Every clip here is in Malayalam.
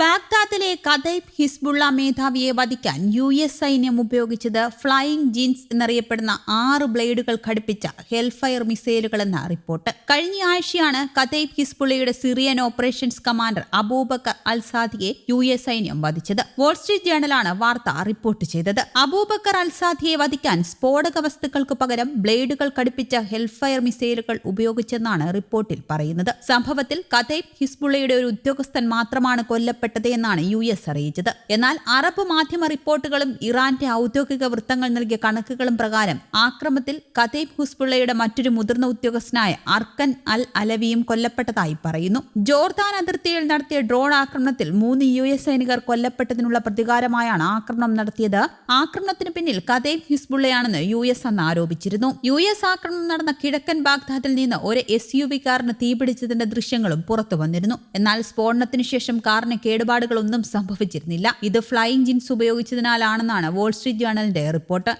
ബാഗ്ദാദിലെ കഥൈബ് ഹിസ്ബുള്ള മേധാവിയെ വധിക്കാൻ യു എസ് സൈന്യം ഉപയോഗിച്ചത് ഫ്ലൈയിംഗ് ജീൻസ് എന്നറിയപ്പെടുന്ന ആറ് ബ്ലേഡുകൾ ഘടിപ്പിച്ച ഹെൽഫയർ മിസൈലുകളെന്ന റിപ്പോർട്ട്. കഴിഞ്ഞ ആഴ്ചയാണ് കഥൈബ് ഹിസ്ബുള്ളയുടെ Syrian operations commander Abu Bakr al സാദിയെ U S സൈന്യം വധിച്ചത്. വോൾസ്ട്രീറ്റ് ജേണലാണ് വാർത്ത റിപ്പോർട്ട് ചെയ്തത്. അബൂബക്കർ അൽ സാദിയെ വധിക്കാൻ സ്ഫോടക വസ്തുക്കൾക്ക് പകരം ബ്ലേഡുകൾ ഘടിപ്പിച്ച ഹെൽഫയർ മിസൈലുകൾ ഉപയോഗിച്ചെന്നാണ് റിപ്പോർട്ടിൽ പറയുന്നത്. സംഭവത്തിൽ കഥൈബ് ഹിസ്ബുള്ളയുടെ ഒരു ഉദ്യോഗസ്ഥൻ മാത്രമാണ് കൊല്ലപ്പെട്ടത്. എന്നാണ് യു എസ് അറിയിച്ചത്. എന്നാൽ അറബ് മാധ്യമ റിപ്പോർട്ടുകളും ഇറാന്റെ ഔദ്യോഗിക വൃത്തങ്ങൾ നൽകിയ കണക്കുകളും പ്രകാരം ആക്രമത്തിൽ കതീബ് ഹുസ്ബുള്ളയുടെ മറ്റൊരു മുതിർന്ന ഉദ്യോഗസ്ഥനായ അർക്കൻ അൽ അലവിയും കൊല്ലപ്പെട്ടതായി പറയുന്നു. ജോർദാൻ അതിർത്തിയിൽ നടത്തിയ ഡ്രോൺ ആക്രമണത്തിൽ മൂന്ന് യു എസ് സൈനികർ കൊല്ലപ്പെട്ടതിനുള്ള പ്രതികാരമായാണ് ആക്രമണം നടത്തിയത്. ആക്രമണത്തിന് പിന്നിൽ കതീബ് ഹിസ്ബുള്ളയാണെന്ന് യു എസ് അന്ന് ആരോപിച്ചിരുന്നു. യു എസ് ആക്രമണം നടന്ന കിഴക്കൻ ബാഗ്ദാദിൽ നിന്ന് ഒരു എസ് യു വി കാറിന് തീപിടിച്ചതിന്റെ ദൃശ്യങ്ങളും പുറത്തു വന്നിരുന്നു. എന്നാൽ സ്ഫോടനത്തിന് ശേഷം കാറിന് കേടുപാടുകളൊന്നും സംഭവിച്ചിരുന്നില്ല. ഇത് ഫ്ലൈയിങ് ജിൻസ് ഉപയോഗിച്ചതിനാലാണെന്നാണ് വാൾസ്ട്രീറ്റ് ജേണലിന്റെ റിപ്പോർട്ട്.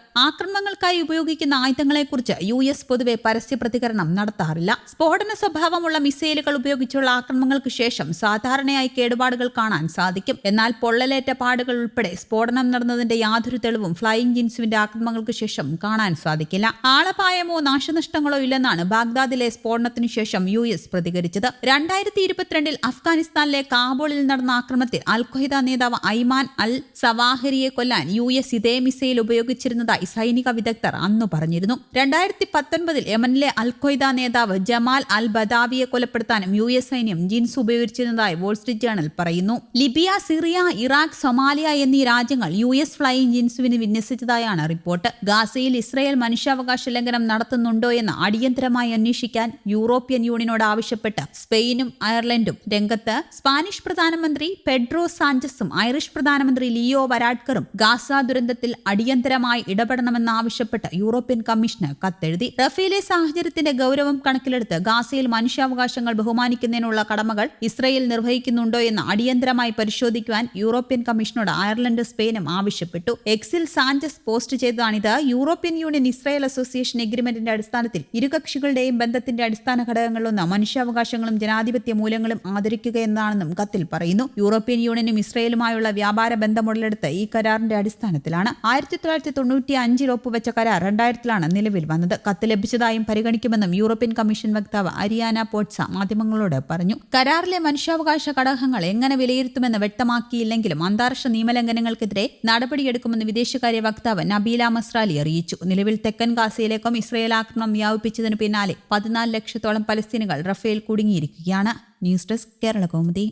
ആക്രമണങ്ങൾക്കായി ഉപയോഗിക്കുന്ന ആയുധങ്ങളെക്കുറിച്ച് യു എസ് പൊതുവെ പരസ്യ പ്രതികരണം നടത്താറില്ല. സ്ഫോടന സ്വഭാവമുള്ള മിസൈലുകൾ ഉപയോഗിച്ചുള്ള ആക്രമണങ്ങൾക്ക് ശേഷം സാധാരണയായി കേടുപാടുകൾ കാണാൻ സാധിക്കും. എന്നാൽ പൊള്ളലേറ്റ പാടുകൾ ഉൾപ്പെടെ സ്ഫോടനം നടന്നതിന്റെ യാതൊരു തെളിവും ഫ്ലൈയിങ് ജിൻസുവിന്റെ ആക്രമണങ്ങൾക്ക് ശേഷം കാണാൻ സാധിക്കില്ല. ആളപായമോ നാശനഷ്ടങ്ങളോ ഇല്ലെന്നാണ് ബാഗ്ദാദിലെ സ്ഫോടനത്തിനു ശേഷം യു എസ് പ്രതികരിച്ചത്. രണ്ടായിരത്തി ഇരുപത്തിരണ്ടിൽ അഫ്ഗാനിസ്ഥാനിലെ കാബൂളിൽ നടന്ന ആക്രമണത്തിൽ അൽ ഖ്വയ്ദ നേതാവ് ഐമാൻ അൽ സവാഹരിയെ കൊല്ലാൻ യു എസ് ഇതേ മിസൈൽ ഉപയോഗിച്ചിരുന്നതായി സൈനിക വിദഗ്ധർ അന്നു പറഞ്ഞിരുന്നു. രണ്ടായിരത്തി പത്തൊൻപതിൽ യമനിലെ അൽ ഖ്വയ്ദ നേതാവ് ജമാൽ അൽ ബദാവിയെ കൊലപ്പെടുത്താനും യു എസ് സൈന്യം ജീൻസ് ഉപയോഗിച്ചിരുന്നതായി വോൾസ്ട്രീറ്റ് ജേണൽ പറയുന്നു. ലിബിയ സിറിയ ഇറാഖ് സൊമാലിയ എന്നീ രാജ്യങ്ങൾ യു എസ് ഫ്ലൈയിങ് ജീൻസുവിന് വിന്യസിച്ചതായാണ് റിപ്പോർട്ട്. ഗാസയിൽ ഇസ്രയേൽ മനുഷ്യാവകാശ ലംഘനം നടത്തുന്നുണ്ടോ എന്ന് അടിയന്തരമായി അന്വേഷിക്കാൻ യൂറോപ്യൻ യൂണിയനോട് ആവശ്യപ്പെട്ട് സ്പെയിനും അയർലൻഡും രംഗത്ത് സ്പാനിഷ് പ്രധാനമന്ത്രി പെഡ്രോ സാഞ്ചസും ഐറിഷ് പ്രധാനമന്ത്രി ലിയോ വരാഡ്കറും ഗാസ ദുരന്തത്തിൽ അടിയന്തരമായി ഇടപെടണമെന്നാവശ്യപ്പെട്ട് യൂറോപ്യൻ കമ്മീഷന് കത്തെഴുതി. റഫേലെ സാഹചര്യത്തിന്റെ ഗൌരവം കണക്കിലെടുത്ത് ഗാസയിൽ മനുഷ്യാവകാശങ്ങൾ ബഹുമാനിക്കുന്നതിനുള്ള കടമകൾ ഇസ്രയേൽ നിർവഹിക്കുന്നുണ്ടോ എന്ന് അടിയന്തരമായി പരിശോധിക്കുവാൻ യൂറോപ്യൻ കമ്മീഷനോട് അയർലൻഡ് സ്പെയിനും ആവശ്യപ്പെട്ടു. എക്സിൽ സാഞ്ചസ് പോസ്റ്റ് ചെയ്തതാണിത്. യൂറോപ്യൻ യൂണിയൻ ഇസ്രായേൽ അസോസിയേഷൻ എഗ്രിമെന്റിന്റെ അടിസ്ഥാനത്തിൽ ഇരുകക്ഷികളുടെയും ബന്ധത്തിന്റെ അടിസ്ഥാന ഘടകങ്ങളിലൊന്ന് മനുഷ്യാവകാശങ്ങളും ജനാധിപത്യ മൂല്യങ്ങളും ആദരിക്കുക എന്നാണെന്നും കത്തിൽ പറയുന്നു. യൂറോപ്യൻ യൂണിയനും ഇസ്രയേലുമായുള്ള വ്യാപാര ബന്ധം ഉടലെടുത്ത് ഈ കരാറിന്റെ അടിസ്ഥാനത്തിലാണ്. ആയിരത്തി തൊള്ളായിരത്തി തൊണ്ണൂറ്റി അഞ്ചിൽ ഒപ്പുവെച്ച കരാർ രണ്ടായിരത്തിലാണ് നിലവിൽ വന്നത്. കത്ത് ലഭിച്ചതായും പരിഗണിക്കുമെന്നും യൂറോപ്യൻ കമ്മീഷൻ വക്താവ് അരിയാന പോട്സ മാധ്യമങ്ങളോട് പറഞ്ഞു. കരാറിലെ മനുഷ്യാവകാശ ഘടകങ്ങൾ എങ്ങനെ വിലയിരുത്തുമെന്ന് വ്യക്തമാക്കിയില്ലെങ്കിലും അന്താരാഷ്ട്ര നിയമലംഘനങ്ങൾക്കെതിരെ നടപടിയെടുക്കുമെന്ന് വിദേശകാര്യ വക്താവ് നബീല മസ്രാലി അറിയിച്ചു. നിലവിൽ തെക്കൻ ഗാസയിലേക്കും ഇസ്രയേൽ ആക്രമണം വ്യാപിപ്പിച്ചതിന് പിന്നാലെ പതിനാല് ലക്ഷത്തോളം പലസ്തീനുകൾ റഫേൽ കുടുങ്ങിയിരിക്കുകയാണ്. News desk Kerala Kaumudi